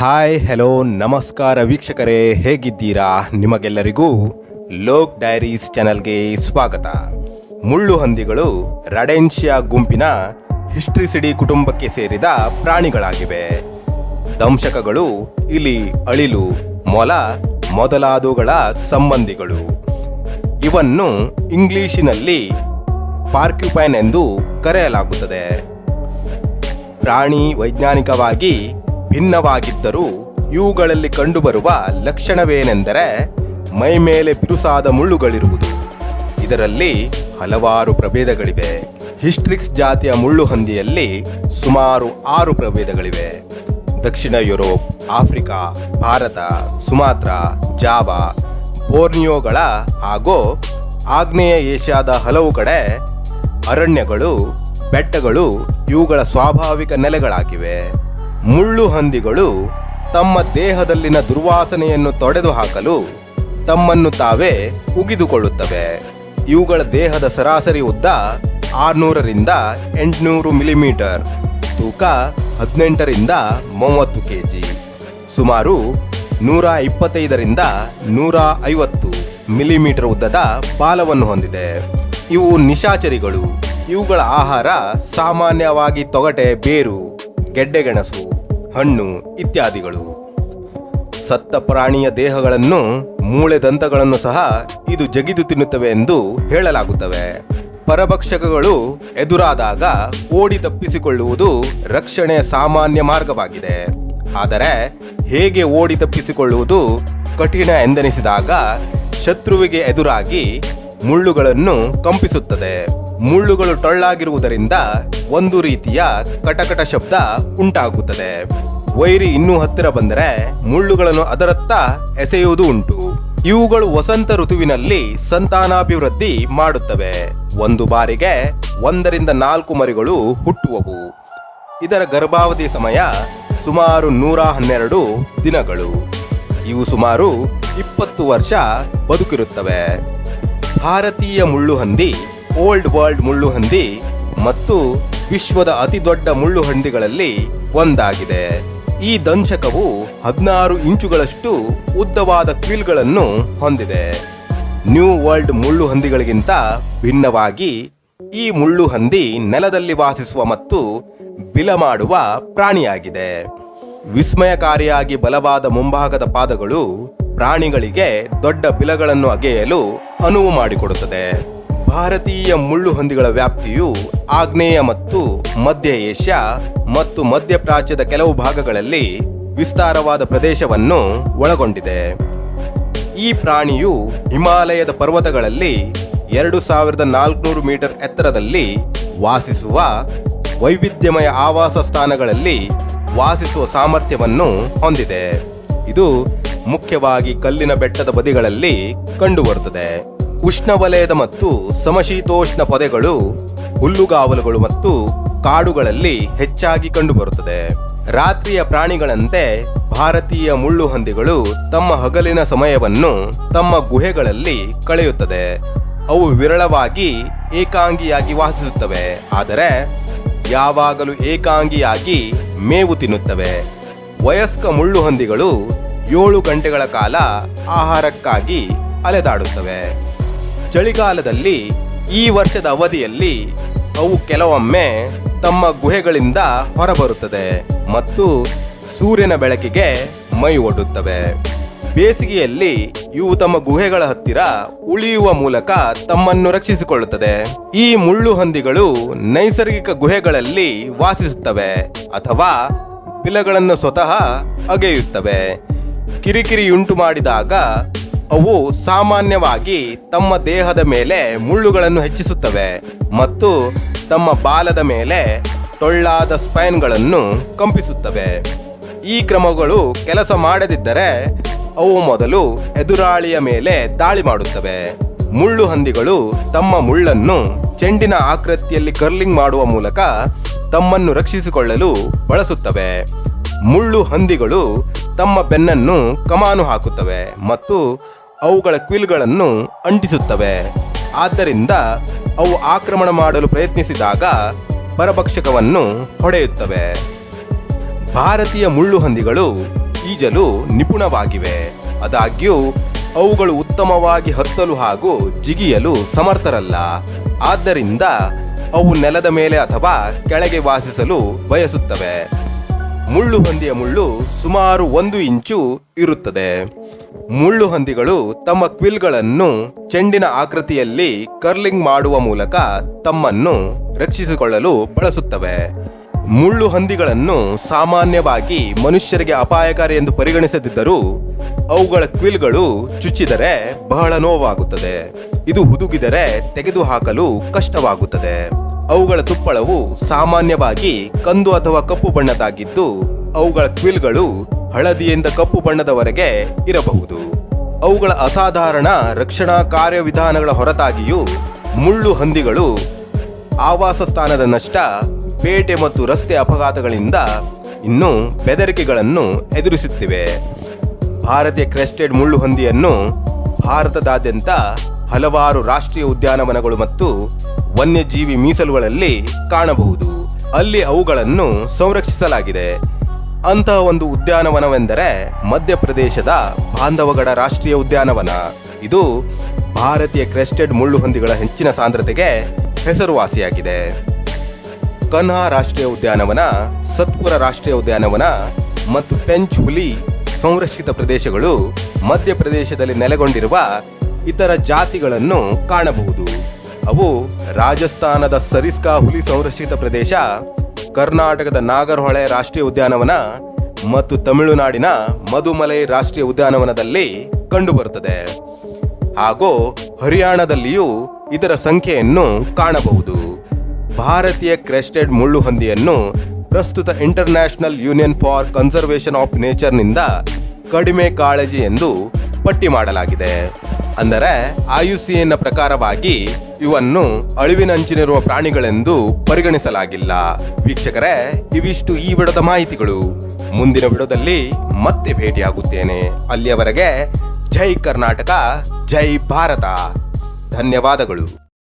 Hi, hello, ನಮಸ್ಕಾರ ವೀಕ್ಷಕರೇ, ಹೇಗಿದ್ದೀರಾ? ನಿಮಗೆಲ್ಲರಿಗೂ ಲೋಕ್ ಡೈರೀಸ್ ಚಾನಲ್ಗೆ ಸ್ವಾಗತ. ಮುಳ್ಳು ಹಂದಿಗಳು ರಡೆನ್ಷಿಯಾ ಗುಂಪಿನ ಹಿಸ್ಟ್ರಿಸಿಡಿ ಕುಟುಂಬಕ್ಕೆ ಸೇರಿದ ಪ್ರಾಣಿಗಳಾಗಿವೆ. ದಂಶಕಗಳು ಇಲಿ, ಅಳಿಲು, ಮೊಲ, ಮೊದಲಾದವುಗಳ ಸಂಬಂಧಿಗಳು. ಇವನ್ನು ಇಂಗ್ಲಿಶಿನಲ್ಲಿ ಪಾರ್ಕ್ಯುಪೈನ್ ಎಂದು ಕರೆಯಲಾಗುತ್ತದೆ. ಪ್ರಾಣಿ ವೈಜ್ಞಾನಿಕವಾಗಿ ಭಿನ್ನವಾಗಿದ್ದರೂ ಇವುಗಳಲ್ಲಿ ಕಂಡುಬರುವ ಲಕ್ಷಣವೇನೆಂದರೆ ಮೈ ಮೇಲೆ ಬಿರುಸಾದ ಮುಳ್ಳುಗಳಿರುವುದು. ಇದರಲ್ಲಿ ಹಲವಾರು ಪ್ರಭೇದಗಳಿವೆ. ಹಿಸ್ಟ್ರಿಕ್ಸ್ ಜಾತಿಯ ಮುಳ್ಳು ಹಂದಿಯಲ್ಲಿ ಸುಮಾರು ಆರು ಪ್ರಭೇದಗಳಿವೆ. ದಕ್ಷಿಣ Europe, Africa, Bharat, Sumatra, Java ಬೋರ್ನಿಯೋಗಳ ಹಾಗೂ ಆಗ್ನೇಯ ಏಷ್ಯಾದ ಹಲವು ಕಡೆ ಅರಣ್ಯಗಳು, ಬೆಟ್ಟಗಳು ಇವುಗಳ ಸ್ವಾಭಾವಿಕ ನೆಲೆಗಳಾಗಿವೆ. ಮುಳ್ಳು ಹಂದಿಗಳು ತಮ್ಮ ದೇಹದಲ್ಲಿನ ದುರ್ವಾಸನೆಯನ್ನು ತೊಡೆದು ಹಾಕಲು ತಮ್ಮನ್ನು ತಾವೇ ಉಗಿದುಕೊಳ್ಳುತ್ತವೆ. ಇವುಗಳ ದೇಹದ ಸರಾಸರಿ ಉದ್ದ ಆರುನೂರರಿಂದ ಎಂಟುನೂರು ಮಿಲಿಮೀಟರ್, ತೂಕ ಹದಿನೆಂಟರಿಂದ ಮೂವತ್ತು ಕೆ ಜಿ ಸುಮಾರು ನೂರ ಇಪ್ಪತ್ತೈದರಿಂದ ನೂರ ಐವತ್ತು ಮಿಲಿಮೀಟರ್ ಉದ್ದದ ಬಾಲವನ್ನು ಹೊಂದಿದೆ. ಇವು ನಿಶಾಚರಿಗಳು. ಇವುಗಳ ಆಹಾರ ಸಾಮಾನ್ಯವಾಗಿ ತೊಗಟೆ, ಬೇರು ಗೆಡ್ಡೆಗೆಣಸು ಹಣ್ಣು ಇತ್ಯಾದಿಗಳು. ಸತ್ತ ಪ್ರಾಣಿಯ ದೇಹಗಳನ್ನು, ಮೂಳೆ ದಂತಗಳನ್ನು ಸಹ ಇದು ಜಗಿದು ತಿನ್ನುತ್ತವೆ ಎಂದು ಹೇಳಲಾಗುತ್ತವೆ. ಪರಭಕ್ಷಕಗಳು ಎದುರಾದಾಗ ಓಡಿ ತಪ್ಪಿಸಿಕೊಳ್ಳುವುದು ರಕ್ಷಣೆಯ ಸಾಮಾನ್ಯ ಮಾರ್ಗವಾಗಿದೆ. ಆದರೆ ಹೇಗೆ ಓಡಿ ತಪ್ಪಿಸಿಕೊಳ್ಳುವುದು ಕಠಿಣ ಎಂದೆನಿಸಿದಾಗ ಶತ್ರುವಿಗೆ ಎದುರಾಗಿ ಮುಳ್ಳುಗಳನ್ನು ಕಂಪಿಸುತ್ತದೆ. ಮುಳ್ಳುಗಳು ಟೊಳ್ಳಾಗಿರುವುದರಿಂದ ಒಂದು ರೀತಿಯ ಕಟಕಟ ಶಬ್ದ ಉಂಟಾಗುತ್ತದೆ. ವೈರಿ ಇನ್ನೂ ಹತ್ತಿರ ಬಂದರೆ ಮುಳ್ಳುಗಳನ್ನು ಅದರತ್ತ ಎಸೆಯುವುದು ಉಂಟು. ಇವುಗಳು ವಸಂತ ಋತುವಿನಲ್ಲಿ ಸಂತಾನಾಭಿವೃದ್ಧಿ ಮಾಡುತ್ತವೆ. ಒಂದು ಬಾರಿಗೆ ಒಂದರಿಂದ ನಾಲ್ಕು ಮರಿಗಳು ಹುಟ್ಟುವವು. ಇದರ ಗರ್ಭಾವಧಿ ಸಮಯ ಸುಮಾರು ನೂರ ಹನ್ನೆರಡು ದಿನಗಳು. ಇವು ಸುಮಾರು ಇಪ್ಪತ್ತು ವರ್ಷ ಬದುಕಿರುತ್ತವೆ. ಭಾರತೀಯ ಮುಳ್ಳುಹಂದಿ ಓಲ್ಡ್ ವರ್ಲ್ಡ್ ಮುಳ್ಳುಹಂದಿ ಮತ್ತು ವಿಶ್ವದ ಅತಿ ದೊಡ್ಡ ಮುಳ್ಳುಹಂದಿಗಳಲ್ಲಿ ಒಂದಾಗಿದೆ. ಈ ದಂಶಕವು ಹದಿನಾರು ಇಂಚುಗಳಷ್ಟು ಉದ್ದವಾದ ಕ್ವಿಲ್ಗಳನ್ನು ಹೊಂದಿದೆ. ನ್ಯೂ ವರ್ಲ್ಡ್ ಮುಳ್ಳು ಹಂದಿಗಳಿಗಿಂತ ಭಿನ್ನವಾಗಿ ಈ ಮುಳ್ಳು ಹಂದಿ ನೆಲದಲ್ಲಿ ವಾಸಿಸುವ ಮತ್ತು ಬಿಲ ಮಾಡುವ ಪ್ರಾಣಿಯಾಗಿದೆ. ವಿಸ್ಮಯಕಾರಿಯಾಗಿ ಬಲವಾದ ಮುಂಭಾಗದ ಪಾದಗಳು ಪ್ರಾಣಿಗಳಿಗೆ ದೊಡ್ಡ ಬಿಲಗಳನ್ನು ಅಗೆಯಲು ಅನುವು ಮಾಡಿಕೊಡುತ್ತದೆ. ಭಾರತೀಯ ಮುಳ್ಳು ಹಂದಿಗಳ ವ್ಯಾಪ್ತಿಯು ಆಗ್ನೇಯ ಮತ್ತು ಮಧ್ಯ ಏಷ್ಯಾ ಮತ್ತು ಮಧ್ಯಪ್ರಾಚ್ಯದ ಕೆಲವು ಭಾಗಗಳಲ್ಲಿ ವಿಸ್ತಾರವಾದ ಪ್ರದೇಶವನ್ನು ಒಳಗೊಂಡಿದೆ. ಈ ಪ್ರಾಣಿಯು ಹಿಮಾಲಯದ ಪರ್ವತಗಳಲ್ಲಿ ಎರಡು ಸಾವಿರದ ನಾಲ್ಕುನೂರು ಮೀಟರ್ ಎತ್ತರದಲ್ಲಿ ವಾಸಿಸುವ ವೈವಿಧ್ಯಮಯ ಆವಾಸ ಸ್ಥಾನಗಳಲ್ಲಿ ವಾಸಿಸುವ ಸಾಮರ್ಥ್ಯವನ್ನು ಹೊಂದಿದೆ. ಇದು ಮುಖ್ಯವಾಗಿ ಕಲ್ಲಿನ ಬೆಟ್ಟದ ಬದಿಗಳಲ್ಲಿ ಕಂಡುಬರುತ್ತದೆ. ಉಷ್ಣವಲಯದ ಮತ್ತು ಸಮಶೀತೋಷ್ಣ ಪೊದೆಗಳು, ಹುಲ್ಲುಗಾವಲುಗಳು ಮತ್ತು ಕಾಡುಗಳಲ್ಲಿ ಹೆಚ್ಚಾಗಿ ಕಂಡುಬರುತ್ತದೆ. ರಾತ್ರಿಯ ಪ್ರಾಣಿಗಳಂತೆ ಭಾರತೀಯ ಮುಳ್ಳು ಹಂದಿಗಳು ತಮ್ಮ ಹಗಲಿನ ಸಮಯವನ್ನು ತಮ್ಮ ಗುಹೆಗಳಲ್ಲಿ ಕಳೆಯುತ್ತದೆ. ಅವು ವಿರಳವಾಗಿ ಏಕಾಂಗಿಯಾಗಿ ವಾಸಿಸುತ್ತವೆ, ಆದರೆ ಯಾವಾಗಲೂ ಏಕಾಂಗಿಯಾಗಿ ಮೇವು ತಿನ್ನುತ್ತವೆ. ವಯಸ್ಕ ಮುಳ್ಳು ಹಂದಿಗಳು ಏಳು ಗಂಟೆಗಳ ಕಾಲ ಆಹಾರಕ್ಕಾಗಿ ಅಲೆದಾಡುತ್ತವೆ. ಚಳಿಗಾಲದಲ್ಲಿ ಈ ವರ್ಷದ ಅವಧಿಯಲ್ಲಿ ಅವು ಕೆಲವೊಮ್ಮೆ ತಮ್ಮ ಗುಹೆಗಳಿಂದ ಹೊರಬರುತ್ತದೆ ಮತ್ತು ಸೂರ್ಯನ ಬೆಳಕಿಗೆ ಮೈ ಒಡ್ಡುತ್ತವೆ. ಬೇಸಿಗೆಯಲ್ಲಿ ಇವು ತಮ್ಮ ಗುಹೆಗಳ ಹತ್ತಿರ ಉಳಿಯುವ ಮೂಲಕ ತಮ್ಮನ್ನು ರಕ್ಷಿಸಿಕೊಳ್ಳುತ್ತದೆ. ಈ ಮುಳ್ಳು ಹಂದಿಗಳು ನೈಸರ್ಗಿಕ ಗುಹೆಗಳಲ್ಲಿ ವಾಸಿಸುತ್ತವೆ ಅಥವಾ ಬಿಲಗಳನ್ನು ಸ್ವತಃ ಅಗೆಯುತ್ತವೆ. ಕಿರಿಕಿರಿಯುಂಟು ಮಾಡಿದಾಗ, ಅವು ಸಾಮಾನ್ಯವಾಗಿ ತಮ್ಮ ದೇಹದ ಮೇಲೆ ಮುಳ್ಳುಗಳನ್ನು ಹೆಚ್ಚಿಸುತ್ತವೆ ಮತ್ತು ತಮ್ಮ ಬಾಲದ ಮೇಲೆ ಟೊಳ್ಳಾದ ಸ್ಪೈನ್ಗಳನ್ನು ಕಂಪಿಸುತ್ತವೆ. ಈ ಕ್ರಮಗಳು ಕೆಲಸ ಮಾಡದಿದ್ದರೆ, ಅವು ಮೊದಲು ಎದುರಾಳಿಯ ಮೇಲೆ ದಾಳಿ ಮಾಡುತ್ತವೆ. ಮುಳ್ಳು ಹಂದಿಗಳು ತಮ್ಮ ಮುಳ್ಳನ್ನು ಚೆಂಡಿನ ಆಕೃತಿಯಲ್ಲಿ ಕರ್ಲಿಂಗ್ ಮಾಡುವ ಮೂಲಕ ತಮ್ಮನ್ನು ರಕ್ಷಿಸಿಕೊಳ್ಳಲು ಬಳಸುತ್ತವೆ. ಮುಳ್ಳು ಹಂದಿಗಳು ತಮ್ಮ ಬೆನ್ನನ್ನು ಕಮಾನು ಹಾಕುತ್ತವೆ ಮತ್ತು ಅವುಗಳ ಕ್ವಿಲ್ಗಳನ್ನು ಅಂಟಿಸುತ್ತವೆ. ಆದ್ದರಿಂದ ಅವು ಆಕ್ರಮಣ ಮಾಡಲು ಪ್ರಯತ್ನಿಸಿದಾಗ ಪರಭಕ್ಷಕವನ್ನು ಹೊಡೆಯುತ್ತವೆ. ಭಾರತೀಯ ಮುಳ್ಳು ಹಂದಿಗಳು ಈಜಲು ನಿಪುಣವಾಗಿವೆ. ಆದಾಗ್ಯೂ, ಅವುಗಳು ಉತ್ತಮವಾಗಿ ಹತ್ತಲು ಹಾಗೂ ಜಿಗಿಯಲು ಸಮರ್ಥರಲ್ಲ. ಆದ್ದರಿಂದ ಅವು ನೆಲದ ಮೇಲೆ ಅಥವಾ ಕೆಳಗೆ ವಾಸಿಸಲು ಬಯಸುತ್ತವೆ. ಮುಳ್ಳು ಹಂದಿಯ ಮುಳ್ಳು ಸುಮಾರು ಒಂದು ಇಂಚು ಇರುತ್ತದೆ. ಮುಳ್ಳು ಹಂದಿಗಳು ತಮ್ಮ ಕ್ವಿಲ್ಗಳನ್ನು ಚೆಂಡಿನ ಆಕೃತಿಯಲ್ಲಿ ಕರ್ಲಿಂಗ್ ಮಾಡುವ ಮೂಲಕ ತಮ್ಮನ್ನು ರಕ್ಷಿಸಿಕೊಳ್ಳಲು ಬಳಸುತ್ತವೆ. ಮುಳ್ಳು ಹಂದಿಗಳನ್ನು ಸಾಮಾನ್ಯವಾಗಿ ಮನುಷ್ಯರಿಗೆ ಅಪಾಯಕಾರಿ ಎಂದು ಪರಿಗಣಿಸದಿದ್ದರೂ ಅವುಗಳ ಕ್ವಿಲ್ಗಳು ಚುಚ್ಚಿದರೆ ಬಹಳ ನೋವಾಗುತ್ತದೆ. ಇದು ಹುದುಗಿದರೆ ತೆಗೆದುಹಾಕಲು ಕಷ್ಟವಾಗುತ್ತದೆ. ಅವುಗಳ ತುಪ್ಪಳವು ಸಾಮಾನ್ಯವಾಗಿ ಕಂದು ಅಥವಾ ಕಪ್ಪು ಬಣ್ಣದಾಗಿದ್ದು ಅವುಗಳ ಕ್ವಿಲ್ಗಳು ಹಳದಿಯಿಂದ ಕಪ್ಪು ಬಣ್ಣದವರೆಗೆ ಇರಬಹುದು. ಅವುಗಳ ಅಸಾಧಾರಣ ರಕ್ಷಣಾ ಕಾರ್ಯವಿಧಾನಗಳ ಹೊರತಾಗಿಯೂ ಮುಳ್ಳು ಹಂದಿಗಳು ಆವಾಸ ಸ್ಥಾನದ ನಷ್ಟ, ಪೇಟೆ ಮತ್ತು ರಸ್ತೆ ಅಪಘಾತಗಳಿಂದ ಇನ್ನೂ ಬೆದರಿಕೆಗಳನ್ನು ಎದುರಿಸುತ್ತಿವೆ. ಭಾರತೀಯ ಕ್ರೆಸ್ಟೆಡ್ ಮುಳ್ಳು ಹಂದಿಯನ್ನು ಭಾರತದಾದ್ಯಂತ ಹಲವಾರು ರಾಷ್ಟ್ರೀಯ ಉದ್ಯಾನವನಗಳು ಮತ್ತು ವನ್ಯಜೀವಿ ಮೀಸಲುಗಳಲ್ಲಿ ಕಾಣಬಹುದು. ಅಲ್ಲಿ ಅವುಗಳನ್ನು ಸಂರಕ್ಷಿಸಲಾಗಿದೆ. ಅಂತಹ ಒಂದು ಉದ್ಯಾನವನವೆಂದರೆ ಮಧ್ಯಪ್ರದೇಶದ ಬಾಂಧವಗಡ ರಾಷ್ಟ್ರೀಯ ಉದ್ಯಾನವನ. ಇದು ಭಾರತೀಯ ಕ್ರೆಸ್ಟೆಡ್ ಮುಳ್ಳು ಹಂದಿಗಳ ಹೆಚ್ಚಿನ ಸಾಂದ್ರತೆಗೆ ಹೆಸರುವಾಸಿಯಾಗಿದೆ. ಕನ್ಹಾ ರಾಷ್ಟ್ರೀಯ ಉದ್ಯಾನವನ, ಸತ್ಪುರ ರಾಷ್ಟ್ರೀಯ ಉದ್ಯಾನವನ ಮತ್ತು ಪೆಂಚ್ ಹುಲಿ ಸಂರಕ್ಷಿತ ಪ್ರದೇಶಗಳು ಮಧ್ಯಪ್ರದೇಶದಲ್ಲಿ ನೆಲೆಗೊಂಡಿರುವ ಇತರ ಜಾತಿಗಳನ್ನು ಕಾಣಬಹುದು. ಅವು ರಾಜಸ್ಥಾನದ ಸರಿಸ್ಕಾ ಹುಲಿ ಸಂರಕ್ಷಿತ ಪ್ರದೇಶ, ಕರ್ನಾಟಕದ ನಾಗರಹೊಳೆ ರಾಷ್ಟ್ರೀಯ ಉದ್ಯಾನವನ ಮತ್ತು ತಮಿಳುನಾಡಿನ ಮಧುಮಲೈ ರಾಷ್ಟ್ರೀಯ ಉದ್ಯಾನವನದಲ್ಲಿ ಕಂಡುಬರುತ್ತದೆ. ಹಾಗೂ ಹರಿಯಾಣದಲ್ಲಿಯೂ ಇದರ ಸಂಖ್ಯೆಯನ್ನು ಕಾಣಬಹುದು. ಭಾರತೀಯ ಕ್ರೆಸ್ಟೆಡ್ ಮುಳ್ಳು ಹಂದಿಯನ್ನು ಪ್ರಸ್ತುತ International Union for Conservation of ನೇಚರ್ನಿಂದ ಕಡಿಮೆ ಕಾಳಜಿ ಎಂದು ಪಟ್ಟಿ ಮಾಡಲಾಗಿದೆ. ಅಂದರೆ ಐಯುಸಿಎನ್ನ ಪ್ರಕಾರವಾಗಿ ಇವನ್ನು ಅಳಿವಿನಂಚಿನಿರುವ ಪ್ರಾಣಿಗಳೆಂದು ಪರಿಗಣಿಸಲಾಗಿಲ್ಲ. ವೀಕ್ಷಕರೇ, ಇವಿಷ್ಟು ಈ ವಿಡದ ಮಾಹಿತಿಗಳು. ಮುಂದಿನ ವಿಡದಲ್ಲಿ ಮತ್ತೆ ಭೇಟಿಯಾಗುತ್ತೇನೆ. ಅಲ್ಲಿಯವರೆಗೆ ಜೈ ಕರ್ನಾಟಕ, ಜೈ ಭಾರತ. ಧನ್ಯವಾದಗಳು.